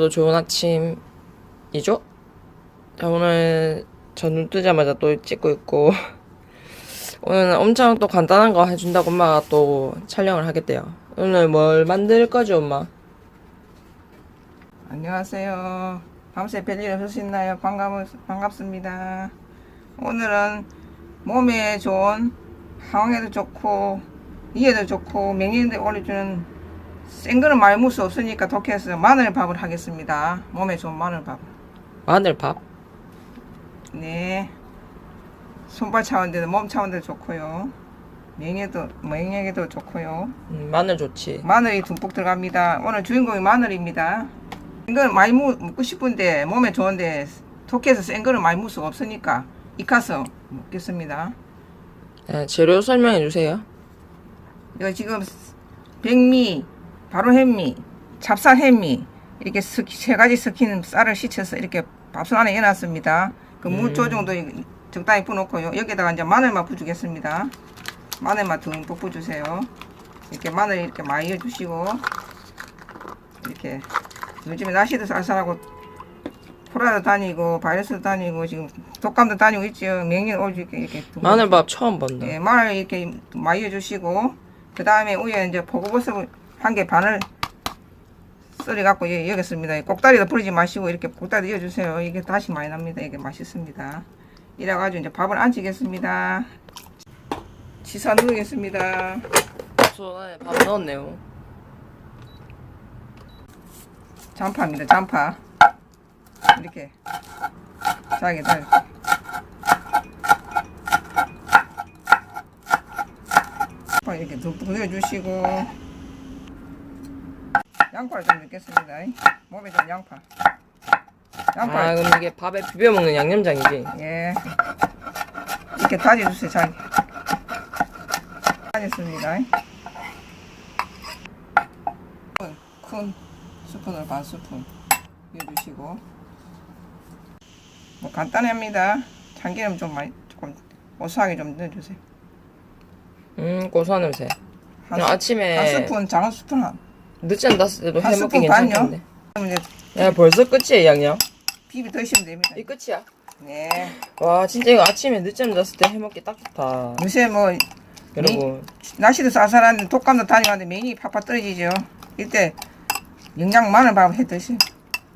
오늘도 좋은 아침이죠? 자, 오늘 저눈 뜨자마자 또 찍고 있고 오늘은 엄청 또 간단한 거 해준다고 엄마가 또 촬영을 하겠대요. 오늘 뭘 만들 거죠, 엄마? 안녕하세요. 밤새 별일 없으셨나요? 반갑, 반갑습니다. 오늘은 몸에 좋은 항에도 좋고 이에도 좋고 명예인데 올려주는 센 거는 많이 묻수 없으니까 독해서 마늘밥을 하겠습니다. 몸에 좋은 마늘밥. 마늘밥? 네. 손발 차원데도 몸 차원데도 좋고요. 명예도 명예에도 좋고요. 음, 마늘 좋지. 마늘이 듬뿍 들어갑니다. 오늘 주인공이 마늘입니다. 이걸 많이 무, 먹고 싶은데 몸에 좋은데 독해서 센 거를 많이 수가 없으니까 익혀서 먹겠습니다. 네, 재료 설명해 주세요. 이거 지금 백미, 바로 햄미, 찹쌀 햄미 이렇게 스- 세 가지 섞인 쌀을 씻혀서 이렇게 밥솥 안에 넣어놨습니다. 그물 조정도 적당히 부어놓고요. 여기다가 이제 마늘만 부주겠습니다. 마늘만 듬뿍 부주세요. 이렇게 마늘 이렇게 많이 넣어주시고 이렇게 요즘에 날씨도 쌀쌀하고 코로나도 다니고 바이러스도 다니고 지금 독감도 다니고 있죠. 명령 오지 이렇게 마늘밥 처음 본다. 예, 마늘 이렇게 많이 해주시고 그 다음에 위에 이제 보고버섯 한 개 반을 썰어 갖고 여겼습니다. 꼭다리도 버리지 마시고 이렇게 꼭다리 넣어주세요. 이게 다시 많이 납니다. 이게 맛있습니다. 이래가지고 이제 밥을 안 치겠습니다. 치사 누르겠습니다. 손 안에 밥 넣었네요. 잔파입니다. 잔파 이렇게 자기다 이렇게 듬뿍 넣어주시고 양파를 좀 넣겠습니다. 몸에 좀 양파. 양파 아, 그럼 이게 밥에 비벼 먹는 양념장이지. 예 이렇게 다져주세요. 자기 다졌습니다. 큰 스푼을 반 스푼 넣어주시고 뭐 간단합니다. 참기름 좀 많이 조금 고소하게 좀 넣어주세요. 음, 고소한 냄새. 한, 아침에 한 스푼 작은 스푼 한. 늦지 않았을 때도 해먹기 반요? 괜찮겠네. 그럼 이제 야, 벌써 끝이에요, 양념. 비비 드시면 됩니다. 이 끝이야. 네. 와, 진짜 이거 아침에 늦잠 잤을 때 해먹기 딱 좋다. 요새 뭐 여러분, 날씨도 쌀쌀한데 독감도 다니는데免疫 팍팍 떨어지죠. 이때 영양 마늘밥 해 드시.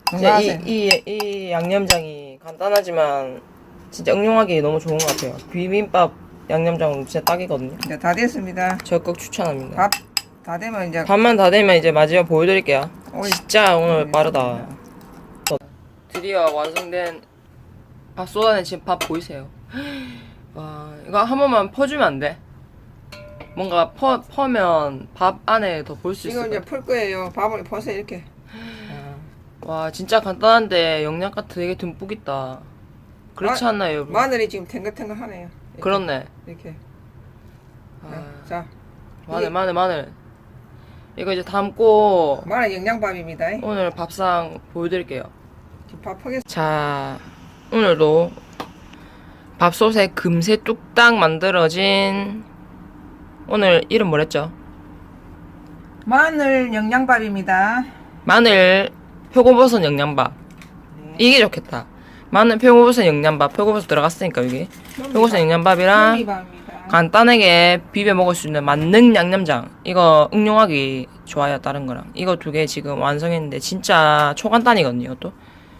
건강하세요. 이, 이, 이 양념장이 간단하지만 진짜 응용하기 너무 좋은 것 같아요. 비빔밥 양념장은 진짜 딱이거든요. 이제 다 됐습니다. 적극 추천합니다. 밥 다 되면 이제 밥만 다 되면 이제 마지막 보여드릴게요. 올- 진짜 오늘 빠르다. 드디어 완성된 밥 쏟아낸 지금 밥 보이세요? 와 이거 한 번만 퍼주면 안 돼? 뭔가 퍼 퍼면 밥 안에 더 볼수 이거 있을 이제 것풀 거예요. 밥을 퍼서 이렇게. 와 진짜 간단한데 영양가 되게 듬뿍 있다. 그렇지 마- 않나요, 여러분? 마늘이 지금 탱글탱글하네요. 이렇게, 그렇네. 이렇게. 아, 자, 마늘 이게- 마늘 마늘. 이거 이제 담고 마늘 영양밥입니다. 오늘 밥상 보여드릴게요. 밥 퍼겠. 자, 오늘도 밥솥에 금세 뚝딱 만들어진 오늘 이름 뭐랬죠? 마늘 영양밥입니다. 마늘 표고버섯 영양밥. 네. 이게 좋겠다. 마늘 표고버섯 영양밥. 표고버섯 들어갔으니까 여기. 표고버섯 영양밥이랑 현미밥입니다. 간단하게 비벼 먹을 수 있는 만능 양념장. 이거 응용하기 좋아요, 다른 거랑. 이거 두 개 지금 완성했는데 진짜 초간단이거든요, 이것도.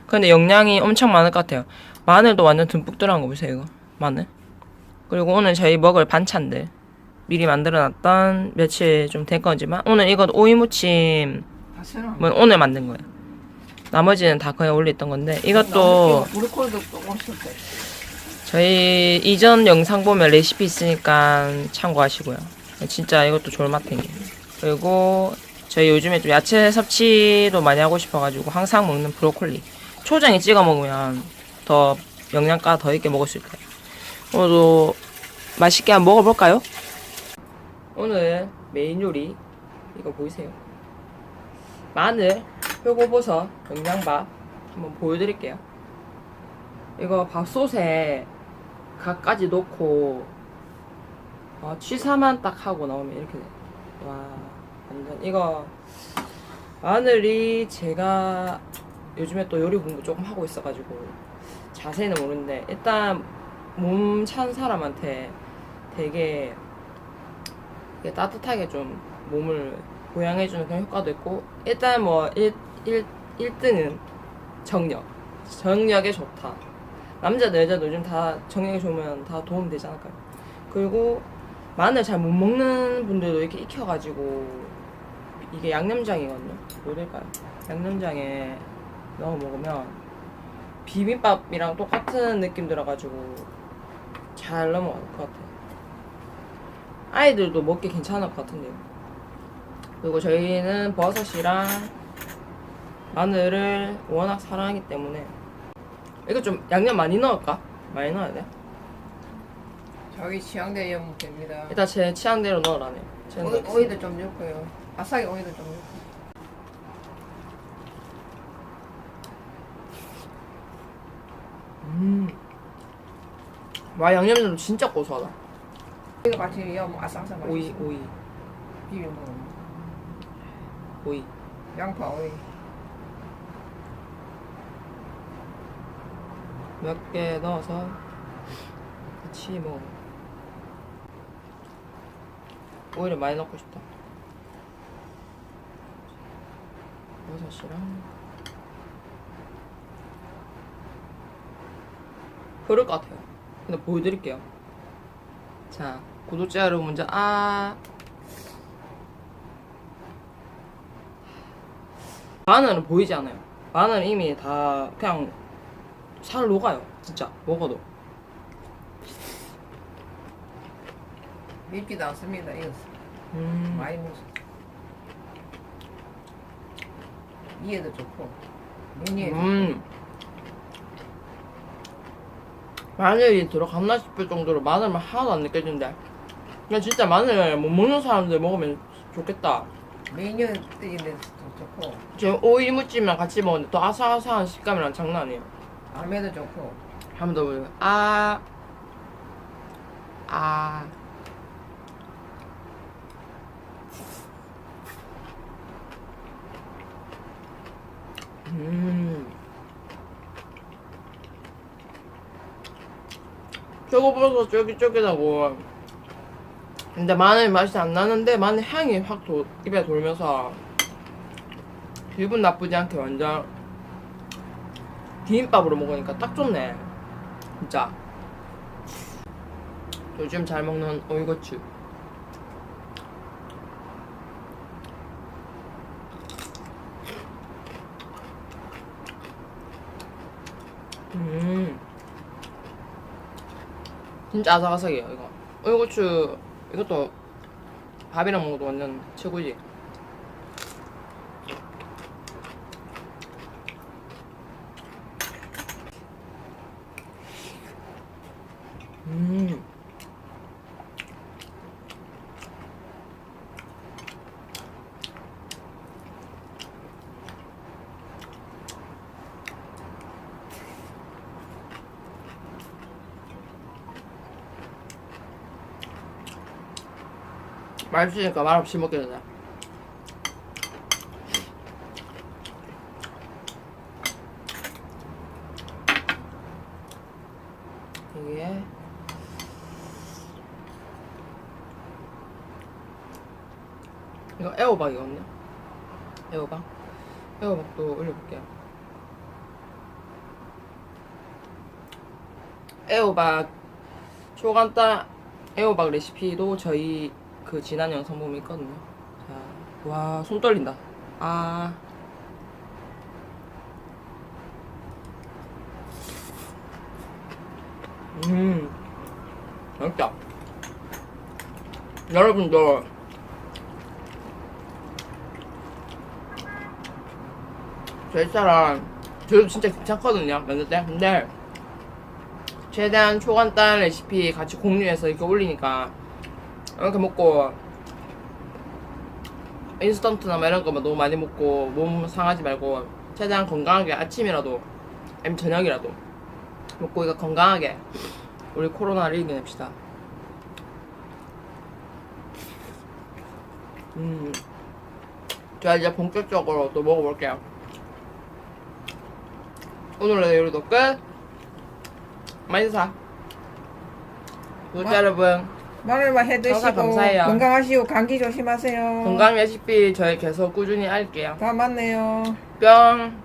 근데 영양이 엄청 많을 것 같아요. 마늘도 완전 듬뿍 들어간 거 보세요, 이거. 마늘. 그리고 오늘 저희 먹을 반찬들. 미리 만들어놨던 며칠 좀 된 거지만 오늘 이거 오이무침. 뭐 오늘 만든 거예요. 나머지는 다 거의 원래 있던 건데 이것도 브로콜리도 조금 쓸 때. 저희 이전 영상 보면 레시피 있으니까 참고하시고요. 진짜 이것도 졸맛탱이. 그리고 저희 요즘에 좀 야채 섭취도 많이 하고 싶어가지고 항상 먹는 브로콜리. 초장에 찍어 먹으면 더 영양가 더 있게 먹을 수 있어요. 오늘도 맛있게 한번 먹어볼까요? 오늘 메인 요리 이거 보이세요? 마늘, 표고버섯, 영양밥 한번 보여드릴게요. 이거 밥솥에 각까지 넣고 어, 취사만 딱 하고 나오면 이렇게 돼. 와 완전 이거 마늘이 제가 요즘에 또 요리 공부 조금 하고 있어가지고 자세히는 모르는데 일단 몸 찬 사람한테 되게 이게 따뜻하게 좀 몸을 보양해주는 그런 효과도 있고 일단 뭐 1, 1, 1등은 정력 정력에 좋다 남자도 여자도 요즘 다 정력이 좋으면 다 도움 되지 않을까요? 그리고 마늘 잘 못 먹는 분들도 이렇게 익혀가지고 이게 양념장이거든요. 뭐될까요? 양념장에 넣어 먹으면 비빔밥이랑 똑같은 느낌 들어가지고 잘 넘어갈 것 같아요. 아이들도 먹기 괜찮을 것 같은데요. 그리고 저희는 버섯이랑 마늘을 워낙 사랑하기 때문에 이거 좀 양념 많이 넣을까? 많이 넣어야 돼? 자기 취향대로 하면 됩니다. 일단 제 취향대로 넣으라네요 저는 오이. 오이도 좀 넣고요. 아싸게 오이도 좀 넣고. 음. 와 양념도 진짜 고소하다 이거 같이 여 아싸아싸 맛있어. 오이 오이 비벼 먹으면. 오이 양파 오이. 몇 개 넣어서. 같이 먹어 오이를 많이 넣고 싶다. 버섯이랑. 흐를 것 같아요. 근데 보여드릴게요. 자 구독자 여러분 먼저 아. 마늘은 보이지 않아요. 마늘은 이미 다 그냥 살 녹아요 진짜 먹어도 맵지도 않습니다. 이거 음. 많이 먹어. 이에도 좋고. 면이에도 음. 마늘이 들어갔나 싶을 정도로 마늘만 하나도 안 느껴지는데 그냥 진짜 마늘 못 먹는 사람들 먹으면 좋겠다 메뉴 뜨기는 좋고. 지금 오이 무침이랑 같이 먹는데 또 아삭아삭한 식감이랑 장난 아니에요 밤에도 좋고. 한 번 더 보여요 아 아. 음. 표고버섯 쫄깃쫄깃하고 근데 마늘 맛이 안 나는데 마늘 향이 확 도, 입에 돌면서 기분 나쁘지 않게 완전 비빔밥으로 먹으니까 딱 좋네. 진짜 요즘 잘 먹는 오이고추. 음. 진짜 아삭아삭해요 이거. 오이고추 이것도 밥이랑 먹어도 완전 최고지 음. 맛있으니까 말없이 먹게 되네. 이게 이거 애호박이거든요. 애호박. 애호박도 올려볼게요. 애호박 초간단 애호박 레시피도 저희 그 지난 영상 보면 있거든요. 자, 와, 손 떨린다. 아. 음. 맛있다. 여러분도 저희 사람 저도 진짜 귀찮거든요 만들 때 근데 최대한 초간단 레시피 같이 공유해서 이렇게 올리니까 이렇게 먹고 인스턴트나 뭐 이런 거만 너무 많이 먹고 몸 상하지 말고 최대한 건강하게 아침이라도 아니면 저녁이라도 먹고 이거 건강하게 우리 코로나를 이겨냅시다. 음, 제가 이제 본격적으로 또 먹어볼게요. 오늘의 요리도 끝. 사. 구독자 마- 여러분 마늘만 해 드시고 감사해요. 건강하시고 감기 조심하세요. 건강 레시피 저희 계속 꾸준히 할게요. 다 맞네요. 뿅.